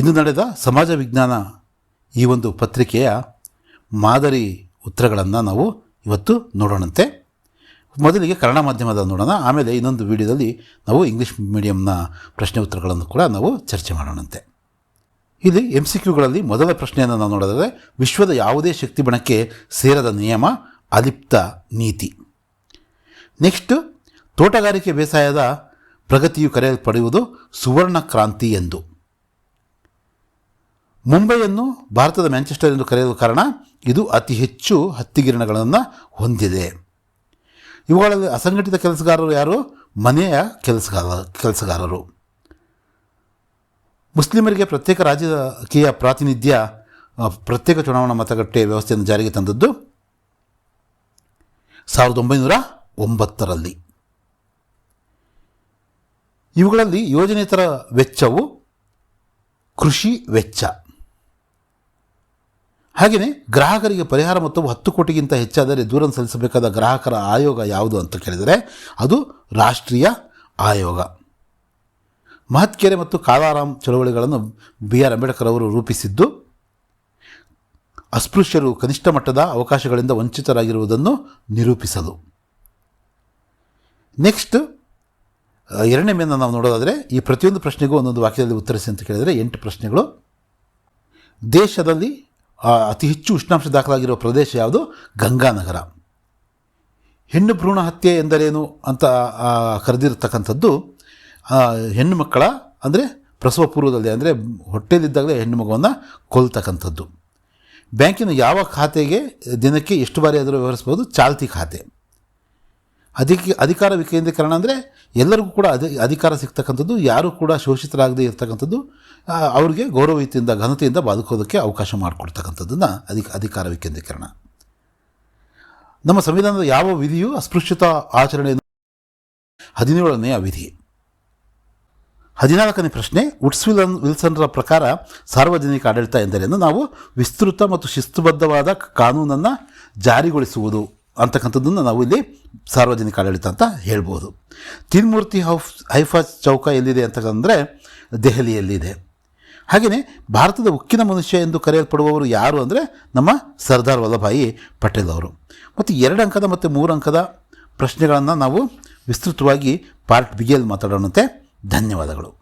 ಇಂದು ನಡೆದ ಸಮಾಜ ವಿಜ್ಞಾನ ಈ ಒಂದು ಪತ್ರಿಕೆಯ ಮಾದರಿ ಉತ್ತರಗಳನ್ನು ನಾವು ಇವತ್ತು ನೋಡೋಣಂತೆ. ಮೊದಲಿಗೆ ಕನ್ನಡ ಮಾಧ್ಯಮದ ನೋಡೋಣ, ಆಮೇಲೆ ಇನ್ನೊಂದು ವಿಡಿಯೋದಲ್ಲಿ ನಾವು ಇಂಗ್ಲೀಷ್ ಮೀಡಿಯಂನ ಪ್ರಶ್ನೆ ಉತ್ತರಗಳನ್ನು ಕೂಡ ನಾವು ಚರ್ಚೆ ಮಾಡೋಣಂತೆ. ಇಲ್ಲಿ ಎಂ ಸಿ ಕ್ಯೂಗಳಲ್ಲಿ ಮೊದಲ ಪ್ರಶ್ನೆಯನ್ನು ನಾವು ನೋಡಿದರೆ ವಿಶ್ವದ ಯಾವುದೇ ಶಕ್ತಿ ಬಣಕ್ಕೆ ಸೇರದ ನಿಯಮ, ಅಲಿಪ್ತ ನೀತಿ. ನೆಕ್ಸ್ಟ್, ತೋಟಗಾರಿಕೆ ಬೇಸಾಯದ ಪ್ರಗತಿಯು ಕರೆಯಲ್ಪಡುವುದು ಸುವರ್ಣ ಕ್ರಾಂತಿ ಎಂದು. ಮುಂಬೈಯನ್ನು ಭಾರತದ ಮ್ಯಾಂಚೆಸ್ಟರ್ ಎಂದು ಕರೆಯಲು ಕಾರಣ ಇದು ಅತಿ ಹೆಚ್ಚು ಹತ್ತಿಗಿರಣಗಳನ್ನು ಹೊಂದಿದೆ. ಇವುಗಳಲ್ಲಿ ಅಸಂಘಟಿತ ಕೆಲಸಗಾರರು ಯಾರು? ಮನೆಯ ಕೆಲಸಗಾರ, ಕೆಲಸಗಾರರು. ಮುಸ್ಲಿಮರಿಗೆ ಪ್ರತ್ಯೇಕ ರಾಜಕೀಯ ಪ್ರಾತಿನಿಧ್ಯ ಪ್ರತ್ಯೇಕ ಚುನಾವಣಾ ಮತಗಟ್ಟೆ ವ್ಯವಸ್ಥೆಯನ್ನು ಜಾರಿಗೆ ತಂದದ್ದು ಸಾವಿರದ ಒಂಬೈನೂರ ಒಂಬತ್ತರಲ್ಲಿ. ಇವುಗಳಲ್ಲಿ ಯೋಜನೇತರ ವೆಚ್ಚವು ಕೃಷಿ ವೆಚ್ಚ. ಹಾಗೆಯೇ ಗ್ರಾಹಕರಿಗೆ ಪರಿಹಾರ ಮೊತ್ತವು ಹತ್ತು ಕೋಟಿಗಿಂತ ಹೆಚ್ಚಾದರೆ ದೂರನ್ನು ಸಲ್ಲಿಸಬೇಕಾದ ಗ್ರಾಹಕರ ಆಯೋಗ ಯಾವುದು ಅಂತ ಕೇಳಿದರೆ ಅದು ರಾಷ್ಟ್ರೀಯ ಆಯೋಗ. ಮಹತ್ಕೆರೆ ಮತ್ತು ಕಾಲಾರಾಮ್ ಚಳವಳಿಗಳನ್ನು ಬಿ ಆರ್ ಅಂಬೇಡ್ಕರ್ ಅವರು ರೂಪಿಸಿದ್ದು, ಅಸ್ಪೃಶ್ಯರು ಕನಿಷ್ಠ ಮಟ್ಟದ ಅವಕಾಶಗಳಿಂದ ವಂಚಿತರಾಗಿರುವುದನ್ನು ನಿರೂಪಿಸಲು. ನೆಕ್ಸ್ಟ್, ಎರಡನೇ ಮೇನ ನಾವು ನೋಡೋದಾದರೆ ಈ ಪ್ರತಿಯೊಂದು ಪ್ರಶ್ನೆಗೂ ಒಂದೊಂದು ವಾಕ್ಯದಲ್ಲಿ ಉತ್ತರಿಸಿ ಅಂತ ಕೇಳಿದರೆ ಎಂಟು ಪ್ರಶ್ನೆಗಳು. ದೇಶದಲ್ಲಿ ಅತಿ ಹೆಚ್ಚು ಉಷ್ಣಾಂಶ ದಾಖಲಾಗಿರುವ ಪ್ರದೇಶ ಯಾವುದು? ಗಂಗಾನಗರ. ಹೆಣ್ಣು ಭ್ರೂಣ ಹತ್ಯೆ ಎಂದರೇನು ಅಂತ ಕರೆದಿರತಕ್ಕಂಥದ್ದು ಹೆಣ್ಣು ಮಕ್ಕಳ, ಅಂದರೆ ಪ್ರಸವ ಪೂರ್ವದಲ್ಲಿ, ಅಂದರೆ ಹೊಟ್ಟೆಯಲ್ಲಿದ್ದಾಗಲೇ ಹೆಣ್ಣು ಮಗುವನ್ನು ಕೊಲ್ತಕ್ಕಂಥದ್ದು. ಬ್ಯಾಂಕಿನ ಯಾವ ಖಾತೆಗೆ ದಿನಕ್ಕೆ ಎಷ್ಟು ಬಾರಿ ಆದರೂ ವ್ಯವಹರಿಸ್ಬೋದು ಚಾಲ್ತಿ ಖಾತೆ. ಅಧಿಕ ಅಧಿಕಾರ ವಿಕೇಂದ್ರೀಕರಣ ಅಂದರೆ ಎಲ್ಲರಿಗೂ ಕೂಡ ಅಧಿ, ಅಧಿಕಾರ ಸಿಗ್ತಕ್ಕಂಥದ್ದು, ಯಾರೂ ಕೂಡ ಶೋಷಿತರಾಗದೇ ಇರ್ತಕ್ಕಂಥದ್ದು ಅವರಿಗೆ ಗೌರವಯುತಿಯಿಂದ, ಘನತೆಯಿಂದ ಬದುಕೋದಕ್ಕೆ ಅವಕಾಶ ಮಾಡಿಕೊಡ್ತಕ್ಕಂಥದ್ದನ್ನು ಅಧಿಕ, ಅಧಿಕಾರ ವಿಕೇಂದ್ರೀಕರಣ. ನಮ್ಮ ಸಂವಿಧಾನದ ಯಾವ ವಿಧಿಯು ಅಸ್ಪೃಶ್ಯತ ಆಚರಣೆ ಹದಿನೇಳನೆಯ ವಿಧಿ. ಹದಿನಾಲ್ಕನೇ ಪ್ರಶ್ನೆ ಉಟ್ಸ್ವಿಲನ್ ವಿಲ್ಸನ್ರ ಪ್ರಕಾರ ಸಾರ್ವಜನಿಕ ಆಡಳಿತ ಎಂದರೇನು? ನಾವು ವಿಸ್ತೃತ ಮತ್ತು ಶಿಸ್ತುಬದ್ಧವಾದ ಕಾನೂನನ್ನು ಜಾರಿಗೊಳಿಸುವುದು. ಅಂತಕ್ಕಂಥದ್ದನ್ನು ನಾವು ಇಲ್ಲಿ ಸಾರ್ವಜನಿಕ ಆಡಳಿತ ಅಂತ ಹೇಳ್ಬೋದು. ತಿನ್ಮೂರ್ತಿ ಹೌಫ್ ಹೈಫಾ ಚೌಕ ಎಲ್ಲಿದೆ ಅಂತಂದರೆ ದೆಹಲಿಯಲ್ಲಿದೆ. ಹಾಗೆಯೇ ಭಾರತದ ಉಕ್ಕಿನ ಮನುಷ್ಯ ಎಂದು ಕರೆಯಲ್ಪಡುವವರು ಯಾರು ಅಂದರೆ ನಮ್ಮ ಸರ್ದಾರ್ ವಲ್ಲಭಾಯಿ ಪಟೇಲ್ ಅವರು. ಮತ್ತು ಎರಡು ಅಂಕದ ಮತ್ತು ಮೂರು ಅಂಕದ ಪ್ರಶ್ನೆಗಳನ್ನು ನಾವು ವಿಸ್ತೃತವಾಗಿ ಪಾರ್ಟ್ ಬಿಗಿಯಲ್ಲಿ ಮಾತಾಡೋಣಂತೆ. ಧನ್ಯವಾದಗಳು.